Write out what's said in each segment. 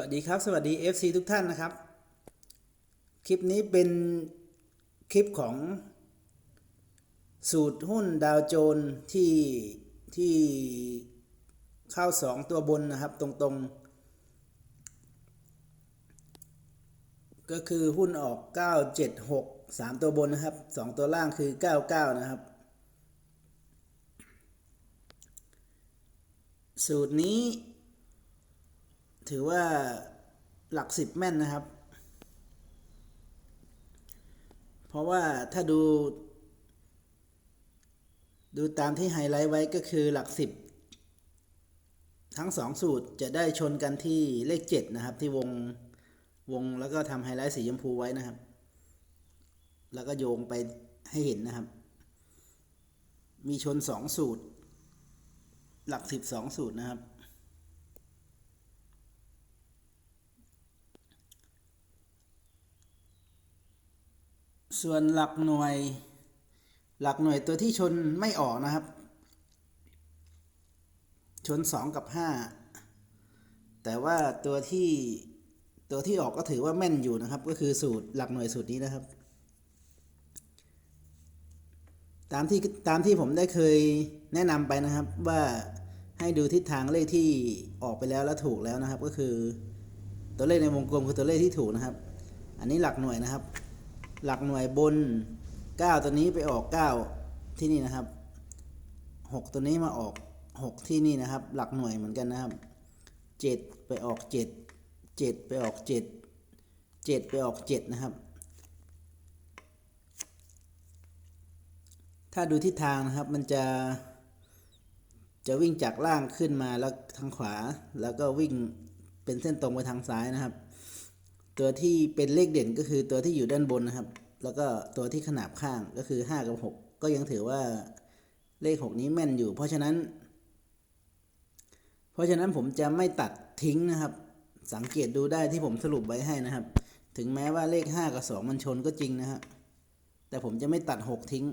วัสดีครับ สวัสดี FC ทุกท่านนะครับ คลิปนี้เป็นคลิปของสูตรหุ้นดาวโจนส์ที่ที่เข้าสองตัวบนนะครับตรงๆ ก็คือหุ้นออก 976 3 ตัวบนนะครับ 2 ตัวล่างคือ 99 นะครับ สูตรนี้ ถือว่าหลักสิบแม่นนะครับ เพราะว่าถ้าดู ดูตามที่ไฮไลท์ไว้ก็คือหลักสิบทั้งสองสูตรจะได้ชนกันที่เลขเจ็ดนะครับ ที่วงวงแล้วก็ทำไฮไลท์สีชมพูไว้นะครับ แล้วก็โยงไปให้เห็นนะครับ มีชนสองสูตร หลักสิบสองสูตรนะครับ ส่วนหลักหน่วย หลักหน่วยตัวที่ชนไม่ออกนะครับ ชนสองกับห้าแต่ว่าตัวที่ตัวที่ออกก็ถือว่าแม่นอยู่นะครับ ก็คือสูตรหลักหน่วยสูตรนี้นะครับ ตามที่ตามที่ผมได้เคยแนะนำไปนะครับว่าให้ดูทิศทางเลขที่ออกไปแล้วแล้วถูกแล้วนะครับ ก็คือตัวเลขในวงกลมคือตัวเลขที่ถูกนะครับ อันนี้หลักหน่วยนะครับ หลักหน่วยบน 9 ตัวนี้ไปออก 9 ที่นี่นะครับ 6 ตัวนี้มาออก 6 ที่นี่นะครับ หลักหน่วยเหมือนกันนะครับ 7 ไปออก 7 7 ไปออก 7 7 ไปออก 7 นะครับ ถ้าดูทิศทางนะครับมันจะจะวิ่งจากล่างขึ้นมาแล้วทางขวา แล้วก็วิ่งเป็นเส้นตรงไปทางซ้ายนะครับ ตัวที่เป็นเลขเด่นก็คือตัวที่อยู่ด้านบนนะครับ แล้วก็ตัวที่ขนาบข้างก็คือ 5 กับ 6 ก็ยังถือว่าเลข 6 นี้แม่นอยู่ เพราะฉะนั้น เพราะฉะนั้นผมจะไม่ตัดทิ้งนะครับ สังเกตดูได้ที่ผมสรุปไว้ให้นะครับ ถึงแม้ว่าเลข 5 กับ 2 มันชนก็จริงนะครับแต่ผมจะไม่ตัด 6 ทิ้ง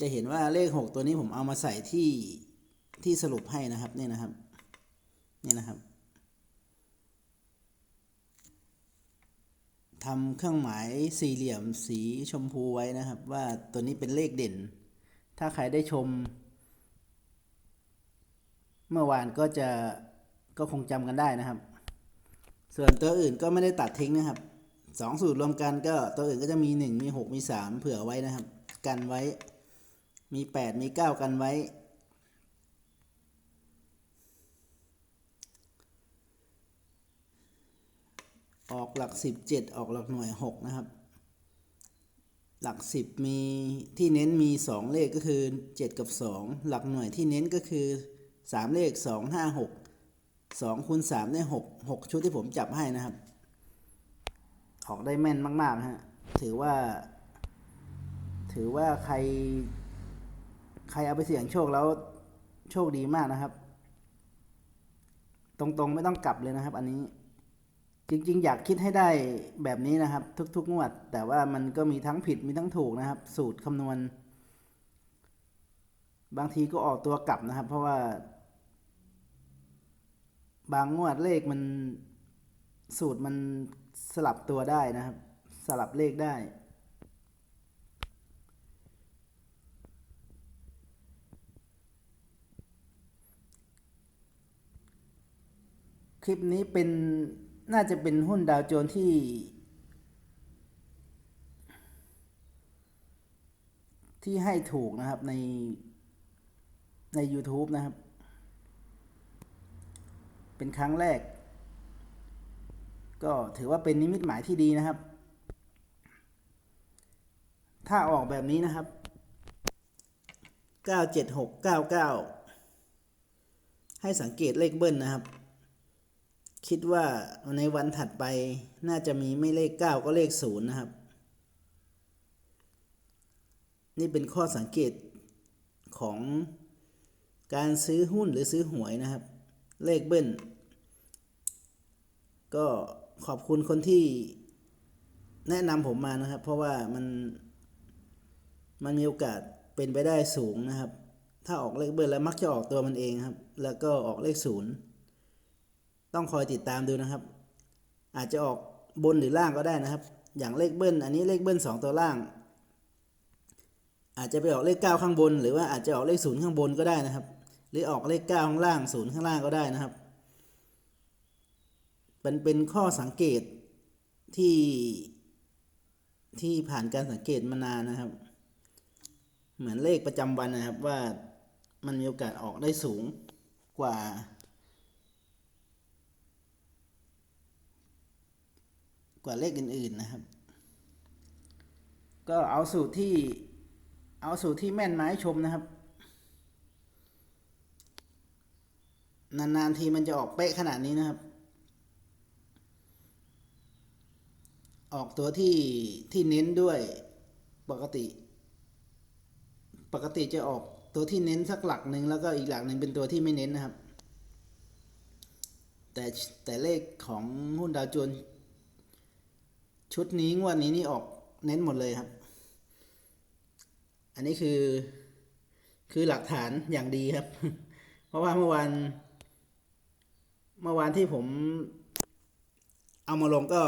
จะเห็นว่าเลข 6 ตัวนี้ผมเอามาใส่ที่ ที่สรุปให้นะครับนี่นะครับนี่นะครับทำเครื่องหมายสี่เหลี่ยมสีชมพูไว้นะครับ ว่าตัวนี้เป็นเลขเด่น ถ้าใครได้ชม เมื่อวานก็จะก็คงจำกันได้นะครับ ส่วนตัวอื่นก็ไม่ได้ตัดทิ้งนะครับสองสูตรรวมกันก็ตัวอื่นก็จะมีหนึ่งมีหกมีสามเผื่อไว้นะครับ กันไว้มีแปดมีเก้ากันไว้ ออกหลักสิบเจ็ดออกหลักหน่วยหกนะครับ หลักสิบมีที่เน้นมีสองเลขก็คือเจ็ดกับสองหลักหน่วยที่เน้นก็คือสามเลขสองห้าหกสองคูณสามได้หกหกชุดที่ผมจับให้นะครับ ออกได้แม่นมากๆฮะถือว่า ถือว่าใคร ใครเอาไปเสี่ยงโชคแล้วโชคดีมากนะครับ ตรงๆไม่ต้องกลับเลยนะครับ อันนี้ จริงๆ อยากคิดให้ได้แบบนี้นะครับ ทุก ๆ งวด แต่ว่ามันก็มีทั้งผิดมีทั้งถูกนะครับ สูตรคำนวณ บางทีก็ออกตัวกลับนะครับ เพราะว่า บางงวดเลขมันสูตรมันสลับตัวได้นะครับ สลับเลขได้คลิปนี้เป็น น่าจะเป็นหุ้นดาวโจนที่ ที่ให้ถูกนะครับในใน YouTube นะครับ เป็นครั้งแรก ก็ถือว่าเป็นนิมิตหมายที่ดีนะครับ ถ้าออกแบบนี้นะครับ 97699 ให้สังเกตเลขเบิ้ลนะครับ คิดว่าในวันถัดไปน่าจะมีไม่เลข 9 ก็เลข 0 นะครับ นี่เป็นข้อสังเกตของการซื้อหุ้นหรือซื้อหวยนะครับ เลขเบิ้ล ก็ขอบคุณคนที่แนะนำผมมานะครับ เพราะว่ามันมันมีโอกาสเป็นไปได้สูงนะครับ ถ้าออกเลขเบิ้ลแล้วมักจะออกตัวมันเองครับ แล้วก็ออกเลขศูนย์ ต้องคอยติดตามดูนะครับ อาจจะออกบนหรือล่างก็ได้นะครับ อย่างเลขเบิ้ลอันนี้เลขเบิ้ลสองตัวล่าง อาจจะไปออกเลขเก้าข้างบน หรือว่าอาจจะออกเลขศูนย์ข้างบนก็ได้นะครับ หรือออกเลขเก้าข้างล่างศูนย์ข้างล่างก็ได้นะครับเป็นเป็นข้อสังเกตที่ที่ผ่านการสังเกตมานานนะครับ เหมือนเลขประจำวันนะครับว่ามันมีโอกาสออกได้สูงกว่า กว่าเลขอื่นๆนะครับ ก็เอาสูตรที่เอาสูตรที่แม่นมาให้ชมนะครับ นานๆทีมันจะออกเป๊ะขนาดนี้นะครับ ออกตัวที่ที่เน้นด้วยปกติ ปกติจะออกตัวที่เน้นสักหลักหนึ่งแล้วก็อีกหลักหนึ่งเป็นตัวที่ไม่เน้นนะครับ แต่แต่เลขของหุ้นดาวโจนส์ ชุดนี้งวดนี้นี่ออกเน้นหมดเลยครับ อันนี้คือ คือหลักฐานอย่างดีครับ เพราะว่าเมื่อวานเมื่อวานที่ผม เอามาลงก็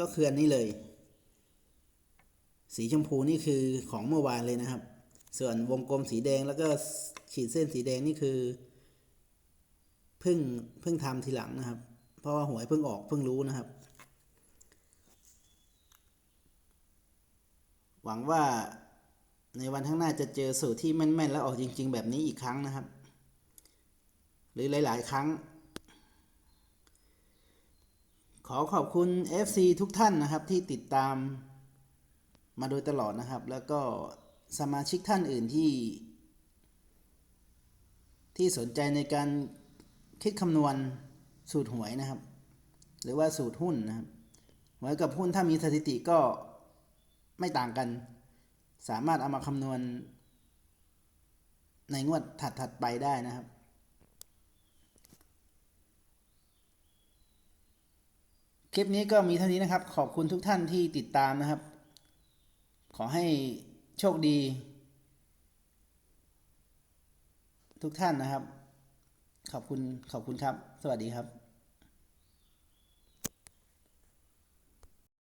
ก็คืออันนี้เลย สีชมพูนี่คือของเมื่อวานเลยนะครับ ส่วนวงกลมสีแดงแล้วก็ขีดเส้นสีแดงนี่คือ เพิ่งเพิ่งทำทีหลังนะครับ ราะว่าหวยเพิ่งออกเพิ่งรู้นะครับ หวังว่าในวันข้างหน้าจะเจอสูตรที่แม่นๆ แล้วออกจริง ๆ แบบนี้อีกครั้งนะครับ หรือหลายๆ ครั้ง ขอขอบคุณ FC ทุกท่านนะครับที่ติดตามมาโดยตลอดนะครับ แล้วก็สมาชิกท่านอื่นที่ ที่สนใจในการคิดคำนวณ สูตรหวยนะครับ หรือว่าสูตรหุ้นนะครับหวยกับหุ้นถ้ามีสถิติก็ไม่ต่างกัน สามารถเอามาคำนวณ ในงวดถัดๆไปได้นะครับคลิปนี้ก็มีเท่านี้นะครับ ขอบคุณทุกท่านที่ติดตามนะครับ ขอให้โชคดี ทุกท่านนะครับ ขอบคุณขอบคุณครับ สวัสดีครับ